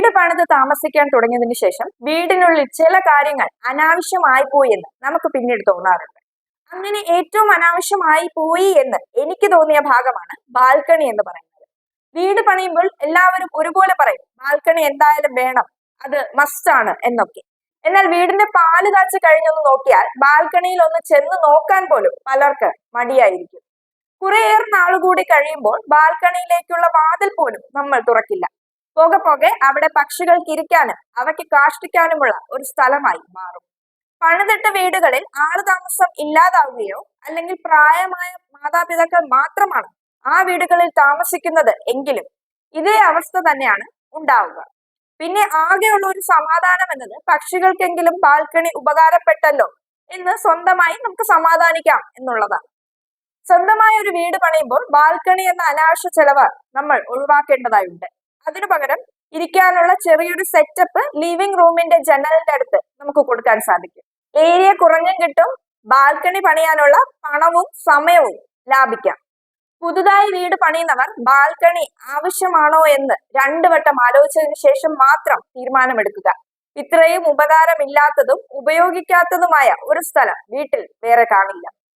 വീട് പണിത് താമസിക്കാൻ തുടങ്ങിയതിനു ശേഷം വീടിനുള്ളിൽ ചില കാര്യങ്ങൾ അനാവശ്യമായി പോയി എന്ന് നമുക്ക് പിന്നീട് തോന്നാറുണ്ട്. അങ്ങനെ ഏറ്റവും അനാവശ്യമായി പോയി എന്ന് എനിക്ക് തോന്നിയ ഭാഗമാണ് ബാൽക്കണി എന്ന് പറയുന്നത്. വീട് പണിയുമ്പോൾ എല്ലാവരും ഒരുപോലെ പറയും ബാൽക്കണി എന്തായാലും വേണം അത് മസ്റ്റ് ആണ് എന്നൊക്കെ. എന്നാൽ വീടിന്റെ പാൽ കാച്ച് കഴിഞ്ഞൊന്ന് നോക്കിയാൽ ബാൽക്കണിയിൽ ഒന്ന് ചെന്ന് നോക്കാൻ പോലും പലർക്ക് മടിയായിരിക്കും. കുറേയേറെ നാളുകൂടി കഴിയുമ്പോൾ ബാൽക്കണിയിലേക്കുള്ള വാതിൽ പോലും നമ്മൾ തുറക്കില്ല. പോകെ പോകെ അവിടെ പക്ഷികൾക്ക് ഇരിക്കാനും അവയ്ക്ക് കാഷ്ടിക്കാനുമുള്ള ഒരു സ്ഥലമായി മാറും. പണിതിട്ട വീടുകളിൽ ആളുതാമസം ഇല്ലാതാവുകയോ അല്ലെങ്കിൽ പ്രായമായ മാതാപിതാക്കൾ മാത്രമാണ് ആ വീടുകളിൽ താമസിക്കുന്നത് എങ്കിലും ഇതേ അവസ്ഥ തന്നെയാണ് ഉണ്ടാവുക. പിന്നെ ആകെയുള്ള ഒരു സമാധാനം എന്നത് പക്ഷികൾക്കെങ്കിലും ബാൽക്കണി ഉപകാരപ്പെട്ടല്ലോ എന്ന് സ്വന്തമായി നമുക്ക് സമാധാനിക്കാം എന്നുള്ളതാണ്. സ്വന്തമായ ഒരു വീട് പണിയുമ്പോൾ ബാൽക്കണി എന്ന അനാവശ്യ ചെലവ് നമ്മൾ ഒഴിവാക്കേണ്ടതായുണ്ട്. അതിനു പകരം ഇരിക്കാനുള്ള ചെറിയൊരു സെറ്റപ്പ് ലിവിംഗ് റൂമിന്റെ ജനലിന്റെ അടുത്ത് നമുക്ക് കൊടുക്കാൻ സാധിക്കും. ഏരിയ കുറഞ്ഞും കിട്ടും ബാൽക്കണി പണിയാനുള്ള പണവും സമയവും ലാഭിക്കാം. പുതുതായി വീട് പണിയുന്നവർ ബാൽക്കണി ആവശ്യമാണോ എന്ന് രണ്ടു വട്ടം ആലോചിച്ചതിനു ശേഷം മാത്രം തീരുമാനമെടുക്കുക. ഇത്രയും ഉപകാരമില്ലാത്തതും ഉപയോഗിക്കാത്തതുമായ ഒരു സ്ഥലം വീട്ടിൽ വേറെ കാണില്ല.